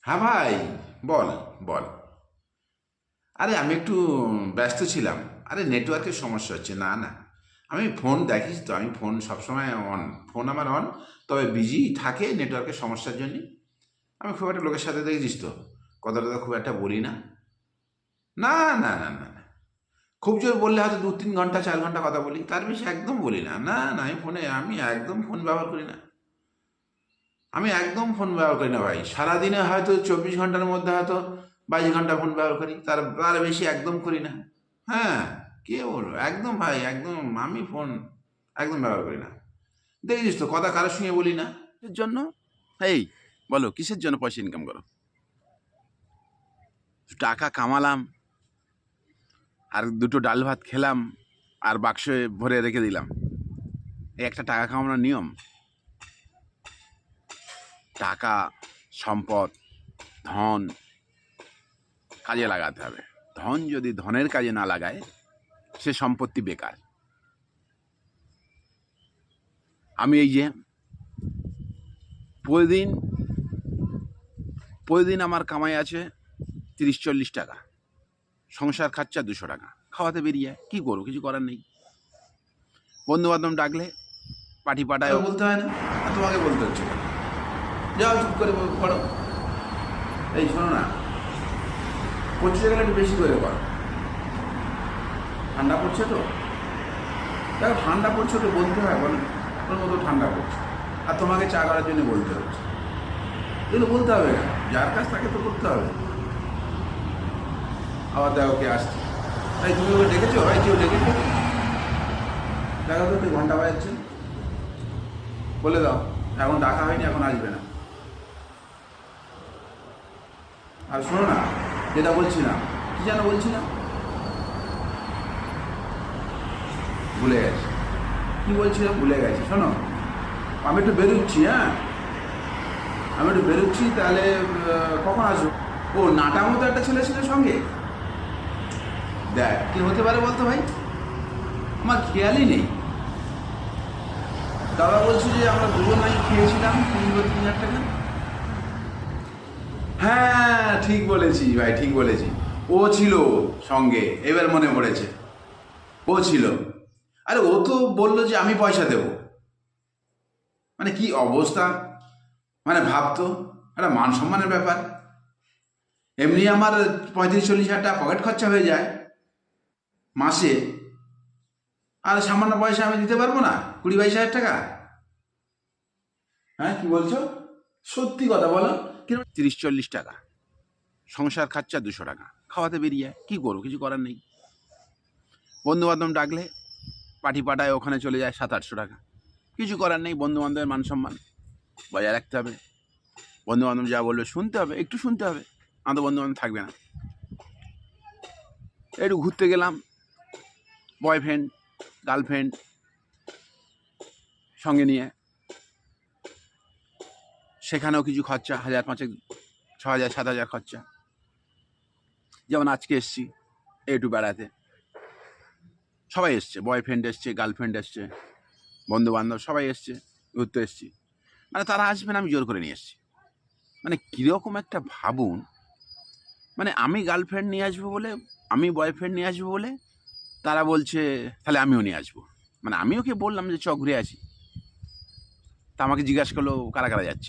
হ্যাঁ ভাই, বল বল। আরে আমি একটু ব্যস্ত ছিলাম। আরে নেটওয়ার্কের সমস্যা হচ্ছে, না না। আমি ফোন দেখিস তো, আমি ফোন সবসময় অন ফোন আমার অন তবে বিজি থাকে নেটওয়ার্কের সমস্যার জন্য। আমি খুব একটা লোকের সাথে দেখেছিস তো কথা টথা খুব একটা বলি না। না না না না না। খুব জোর বললে হয়তো দু তিন ঘণ্টা, চার ঘণ্টা কথা বলি, তার বেশি একদম বলি না। না না, আমি ফোনে, আমি একদম ফোন ব্যবহার করি না। আমি একদম ফোন ব্যবহার করি না ভাই। সারাদিনে হয়তো চব্বিশ ঘণ্টার মধ্যে হয়তো বাইশ ঘণ্টা ফোন ব্যবহার করি, তার তার বেশি একদম করি না। হ্যাঁ কে বলব? একদম ভাই, একদম আমি ফোন একদম ব্যবহার করি না। দেখেছিস তো, কথা কারোর সঙ্গে বলি না। এর জন্য? এই, বলো, কিসের জন্য পয়সা ইনকাম করো? টাকা কামালাম, আর দুটো ডাল ভাত খেলাম, আর বাক্সে ভরে রেখে দিলাম। এই একটা টাকা কামানোর নিয়ম। টাকা, সম্পদ, ধন কাজে লাগাতে হবে। ধন যদি ধনের কাজে না লাগায়, সে সম্পত্তি বেকার। আমি এই যে প্রতিদিন প্রতিদিন আমার কামাই আছে তিরিশ চল্লিশ টাকা। সংসার খাচ্ছা দুশো টাকা। খাওয়াতে বেরিয়ে কী করব? কিছু করার নেই। বন্ধু বান্ধব ডাকলে পাটি পাটায় বলতে হয় না? তোমাকে বলতে হচ্ছে? যাও চুপ করে পড়ো। এই শোনো না পড়ছে গেলে একটু বেশি করে পড়ো। ঠান্ডা পড়ছে তো? দেখো ঠান্ডা পড়ছে তো বলতে হয়, বলো। ওর মতো ঠান্ডা পড়ছে। আর তোমাকে চা করার জন্য বলতে হচ্ছে। এগুলো বলতে হবে না। যার কাজ তাকে তো করতে হবে। আবার দেখো কে আসছে। তাই তুমি ওকে ডেকেছো? ভাই কেউ ডেকেছো। দেখো তো ঘণ্টা বাজাচ্ছে। বলে দাও, এখন ডাকা হয়নি, এখন আসবে না। আর শোনো না, যেটা বলছিলাম কি যেন বলছিলাম ভুলে গেছি। কি বলছিলাম ভুলে গেছি। শোনো, আমি একটু বেরোচ্ছি হ্যাঁ? আমি একটু বেরোচ্ছি, তাহলে কখন আসব? ও নাটা মতো একটা ছেলে ছিল সঙ্গে? দেখ, কি হতে পারে বলতো ভাই? আমার খেয়ালই নেই। দাদা বলছি যে আমরা দুজন নাকি খেয়েছিলাম তিন হাজার টাকা। হ্যাঁ ঠিক বলেছি ভাই, ঠিক বলেছি। ও ছিল সঙ্গে, এবার মনে পড়েছে। ও ছিল। আরে, ও তো বলল যে আমি পয়সা দেব। মানে কি অবস্থা? মানে ভাবতো, একটা মান সম্মানের ব্যাপার। এমনি আমার পঁয়ত্রিশ চল্লিশ হাজার টাকা পকেট খরচা হয়ে যায়, মাসে। আর সামান্য পয়সা আমি দিতে পারব না, কুড়ি বাইশ হাজার টাকা। হ্যাঁ কি বলছো? সত্যি কথা বলো। তিরিশ চল্লিশ টাকা। সংসার খাচ্ছা দুশো টাকা। খাওয়াতে বেরিয়ে কী করব? কিছু করার নেই। বন্ধু বান্ধব ডাকলে পাটি পাটায় ওখানে চলে যায় সাত আটশো টাকা। কিছু করার নেই বন্ধু বান্ধবের মান সম্মান। বজায় রাখতে হবে। বন্ধু বান্ধব যা বলবে শুনতে হবে, একটু শুনতে হবে। আমাদের বন্ধু বান্ধব থাকবে না। একটু ঘুরতে গেলাম, বয়ফ্রেন্ড, গার্লফ্রেন্ড সঙ্গে নিয়ে। সেখানেও কিছু খরচা, হাজার পাঁচেক ছ হাজার সাত হাজার খরচা। যেমন আজকে এসছি একটু বেড়াতে। সবাই এসছে বয়ফ্রেন্ড এসছে গার্লফ্রেন্ড এসছে বন্ধু বান্ধব সবাই এসছে, ঘুরতে এসছি। মানে তারা আসবেন, আমি জোর করে নিয়ে এসছি। মানে কীরকম একটা ভাবুন মানে আমি গার্লফ্রেন্ড নিয়ে আসব বলে, আমি বয়ফ্রেন্ড নিয়ে আসব বলে, তারা বলছে, তাহলে আমিও নিয়ে আসব। মানে আমি ওকে বললাম যে, চ, ঘুরে আসি। তা আমাকে জিজ্ঞাসা করল, কারা কারা যাচ্ছে?